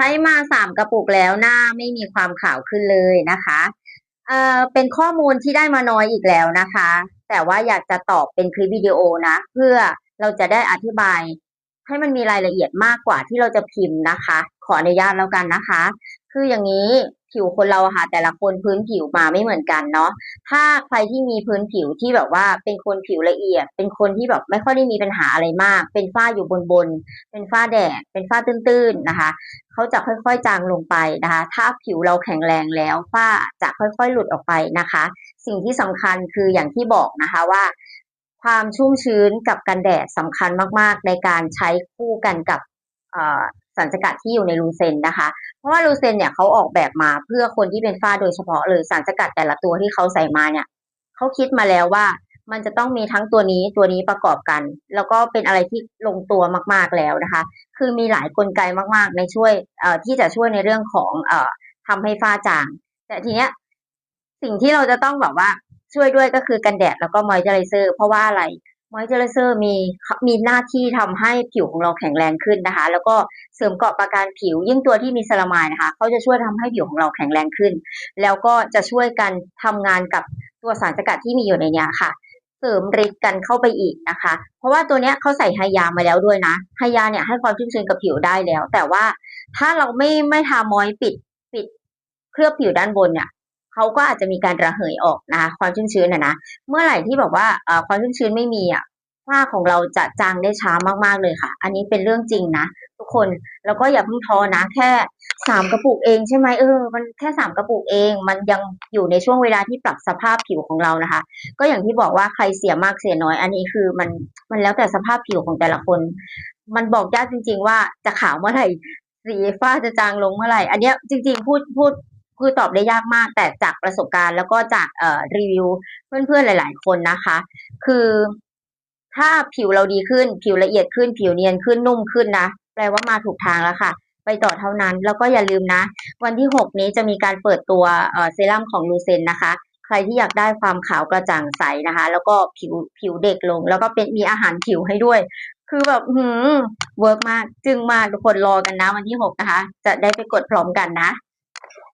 ใช้มาสามกระปุกแล้วหน้าไม่มีความขาวขึ้นเลยนะคะเอ่อเป็นข้อมูลที่ได้มาน้อยอีกแล้วนะคะ แต่ว่าอยากจะตอบเป็นคลิปวิดีโอนะ เพื่อเราจะได้อธิบายให้มันมีรายละเอียดมากกว่าที่เราจะพิมพ์นะคะ ขออนุญาตแล้วกันนะคะ คืออย่างนี้ ผิวคนเราค่ะแต่ละคนพื้นผิวมาไม่เหมือนกันเนาะถ้าใครที่มีพื้นผิวที่แบบว่าเป็นคนผิวละเอียด เป็นคนที่แบบไม่ค่อยได้มีปัญหาอะไรมาก เป็นฝ้าอยู่บนบนเป็นฝ้าแดดเป็นฝ้าตื้นๆนะคะเขาจะค่อยๆจางลงไปนะคะ ถ้าผิวเราแข็งแรงแล้วฝ้าจะค่อยๆหลุดออกไปนะคะ สิ่งที่สำคัญคืออย่างที่บอกนะคะว่าความชุ่มชื้นกับกันแดดสำคัญมากๆ ในการใช้คู่กันกับ สารสกัดที่อยู่ในลูเซนนะคะ เพราะว่าลูเซนเนี่ยเขาออกแบบมาเพื่อคนที่เป็นฝ้าโดยเฉพาะเลยสารสกัดแต่ละตัวที่เขาใส่มาเนี่ยเขาคิดมาแล้วว่ามันจะต้องมีทั้งตัวนี้ตัวนี้ประกอบกัน แล้วก็เป็นอะไรที่ลงตัวมากๆแล้วนะคะ คือมีหลายกลไกมากๆ ในช่วยที่จะช่วยในเรื่องของอ่อทำให้ฝ้าจาง แต่ทีเนี้ยสิ่งที่เราจะต้องแบบว่าช่วยด้วยก็คือกันแดดแล้วก็มอยเจอไรเซอร์เพราะว่าอะไร มอยเจอไรเซอร์มีมีหน้าที่ทำให้ผิวของเราแข็งแรงขึ้นนะคะ แล้วก็เสริมเกาะประการผิว ยิ่งตัวที่มีซาลามายนะคะเขาจะช่วยทำให้ผิวของเราแข็งแรงขึ้น แล้วก็จะช่วยกันทำงานกับตัวสารสกัดที่มีอยู่ในเนี้ยค่ะ เสริมฤทธิ์กันเข้าไปอีกนะคะ เพราะว่าตัวเนี้ยเขาใส่ไฮยามาแล้วด้วยนะไฮยาเนี่ยให้ความชุ่มชื้นกับผิวได้แล้ว แต่ว่าถ้าเราไม่ไม่ทามอยปิดปิดเคลือบผิวด้านบนเนี่ย เขาก็อาจจะมีการระเหยออกนะคะความชุ่มชื้นนะนะเมื่อไหร่ที่แบบว่าความชุ่มชื้นไม่มีอะฝ้าของเราจะจางได้ช้ามากๆเลยค่ะ อันนี้เป็นเรื่องจริงนะทุกคนแล้วก็อย่าเพิ่งท้อนะ แค่สามกระปุกเองใช่ไหมเออ มันแค่สามกระปุกเอง มันยังอยู่ในช่วงเวลาที่ปรับสภาพผิวของเรานะคะ ก็อย่างที่บอกว่าใครเสียมากเสียน้อย อันนี้คือมันมันแล้วแต่สภาพผิวของแต่ละคน มันบอกยากจริง ๆ ว่าจะขาวเมื่อไหร่สีฟ้าจะจางลงเมื่อไหร่ อันเนี้ยจริง ๆ พูดพูด คือตอบได้ยากมาก แต่จากประสบการณ์แล้วก็จากเอ่อรีวิวเพื่อนๆหลาย ๆ คนนะคะ คือถ้าผิวเราดีขึ้น ผิวละเอียดขึ้น ผิวเนียนขึ้นนุ่มขึ้นนะแปลว่ามาถูกทางแล้วค่ะ ไปต่อเท่านั้น แล้วก็อย่าลืมนะ วันที่ 6 นี้จะมีการเปิดตัวเอ่อเซรั่มของลูเซนนะคะ ใครที่อยากได้ความขาวกระจ่างใสนะคะ แล้วก็ผิวผิวเด็กลง แล้วก็เป็นมีอาหารผิวให้ด้วยคือแบบหืมเวิร์กมาก จึงมากทุกคนรอกันนะวันที่6นะคะ จะได้ไปกดพร้อมกันนะ